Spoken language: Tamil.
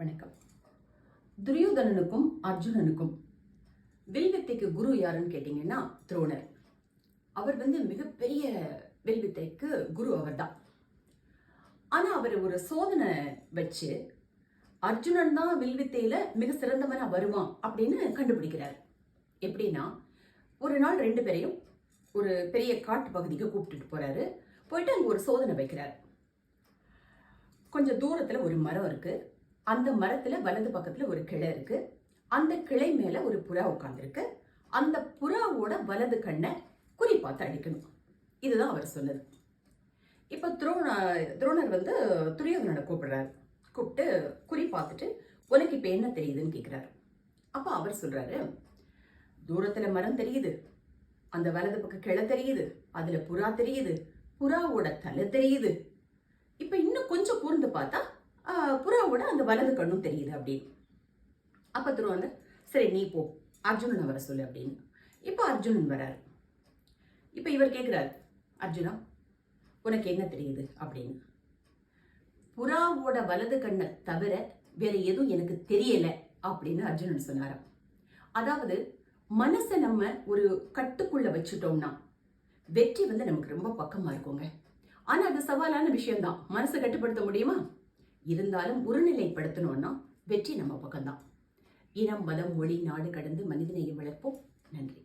வணக்கம். துரியோதனனுக்கும் அர்ஜுனனுக்கும் வில்வித்தைக்கு குரு யாருன்னு கேட்டிங்கன்னா துரோணர். அவர் வந்து மிகப்பெரிய வில்வித்தைக்கு குரு அவர்தான். ஆனால் அவர் ஒரு சோதனை வச்சு அர்ஜுனன் தான் வில்வித்தையில் மிக சிறந்தவனாக வருவான் அப்படின்னு கண்டுபிடிக்கிறார். எப்படின்னா ஒரு நாள் ரெண்டு பேரையும் ஒரு பெரிய காட்டு பகுதிக்கு கூப்பிட்டுட்டு போறாரு. போயிட்டு அங்கே ஒரு சோதனை வைக்கிறார். கொஞ்சம் தூரத்தில் ஒரு மரம் இருக்குது அந்த மரத்துல வலது பக்கத்துல ஒரு கிளை இருக்கு. அந்த கிளை மேல ஒரு புறா உட்கார்ந்துருக்கு. அந்த புறாவோட வலது கண்ணை குறி பார்த்து அடிக்கணும் இதுதான் அவர் சொன்னது. இப்ப துரோண துரோணர் வந்து துரியோதனனை கூப்பிடுறாரு. கூப்பிட்டு குறி பார்த்துட்டு உனக்கு இப்ப என்ன தெரியுதுன்னு கேக்குறாரு. அப்ப அவர் சொல்றாரு தூரத்துல மரம் தெரியுது. அந்த வலது பக்கம் கிளை தெரியுது. அதுல புறா தெரியுது. புறாவோட தலை தெரியுது. இப்ப இன்னும் கொஞ்சம் கூர்ந்து பார்த்தா புறாவோட அந்த வலது கண்ணும் தெரியுது அப்படின்னு. அப்ப வந்து சரி நீ போ. அர்ஜுனனை வர சொல்லு அப்படின்னு. இப்போ அர்ஜுனன் வராரு. இப்போ இவர் கேட்குறாரு அர்ஜுனா உனக்கு என்ன தெரியுது? அப்படின்னு. புறாவோட வலது கண்ணை தவிர வேற எதுவும் எனக்கு தெரியல அப்படின்னு அர்ஜுனன் சொன்னாராம். அதாவது மனசை நம்ம ஒரு கட்டுக்குள்ள வச்சுட்டோம்னா வெற்றி வந்து நமக்கு ரொம்ப பக்கமா இருக்குங்க. ஆனா அது சவாலான விஷயம்தான். மனசை கட்டுப்படுத்த முடியுமா? இருந்தாலும் ஒருநிலைப்படுத்தணும்னா வெற்றி நம்ம பக்கம்தான். இனம் மதம் மொழி நாடு கடந்து மனிதநேயம் வளர்ப்போம். நன்றி.